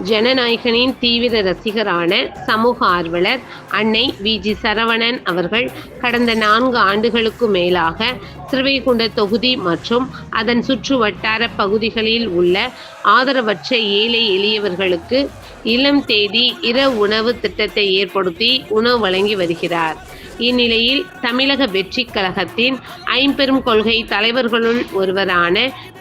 ஜனநாயகனின் தீவிர ரசிகரான சமூக ஆர்வலர் அன்னை வி. ஜி. சரவணன் அவர்கள் கடந்த நான்கு ஆண்டுகளுக்கு மேலாக சிறுவைகுண்ட தொகுதி மற்றும் அதன் சுற்று வட்டார பகுதிகளில் உள்ள ஆதரவற்ற ஏழை எளியவர்களுக்கு இளம் தேதி இர உணவு திட்டத்தை ஏற்படுத்தி உணவு வழங்கி வருகிறார். இந்நிலையில் தமிழக வெற்றி கழகத்தின் ஐம்பெரும் கொள்கை தலைவர்களுள் ஒருவரான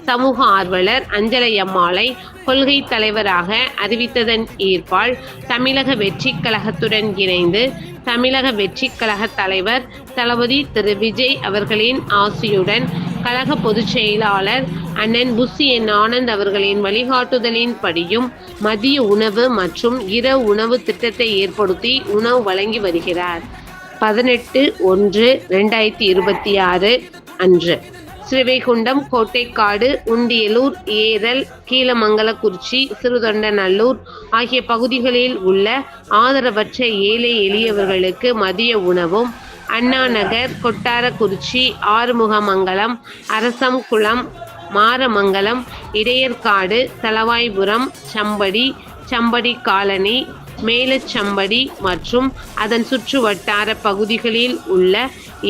சமூக ஆர்வலர் அஞ்சலையம்மாளை கொள்கை தலைவராக அறிவித்ததன் ஈர்ப்பால் தமிழக வெற்றி கழகத்துடன் இணைந்து தமிழக வெற்றி கழக தலைவர் தளபதி திரு விஜய் அவர்களின் ஆசியுடன் கழக பொதுச் செயலாளர் அண்ணன் புசி என் ஆனந்த் அவர்களின் வழிகாட்டுதலின் படியும் மதிய உணவு மற்றும் இரவு உணவு திட்டத்தை ஏற்படுத்தி உணவு வழங்கி வருகிறார். பதினெட்டு ஒன்று ரெண்டாயிரத்தி இருபத்தி ஆறு அன்று. ஸ்ரீவைகுண்டம் கோட்டைக்காடு உண்டியலூர் ஏரல் கீழமங்கலக்குறிச்சி சிறுதொண்டநல்லூர் ஆகிய பகுதிகளில் உள்ள ஆதரவற்ற ஏழை எளியவர்களுக்கு மதிய உணவும் Anna Nagar Kottarakurichi Arumugamangalam Arasankulam Maramangalam Idaiyarkadu Thalavaipuram somebody somebody colony Melasampadi மற்றும் அதன் சுற்று வட்டார பகுதிகளில் உள்ள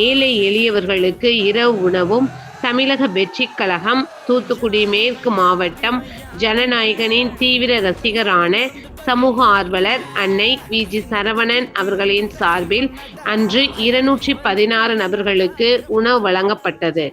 ஏழை எளியவர்களுக்கு இரவு உணவும் தமிழக வெற்றிக் கழகம் தூத்துக்குடி மேற்கு மாவட்டம் ஜனநாயகனின் தீவிர ரசிகரான சமூக ஆர்வலர் அன்னை வி. ஜி. சரவணன் அவர்களின் சார்பில் அன்று இருநூற்றி பதினாறு நபர்களுக்கு உணவு வழங்கப்பட்டது.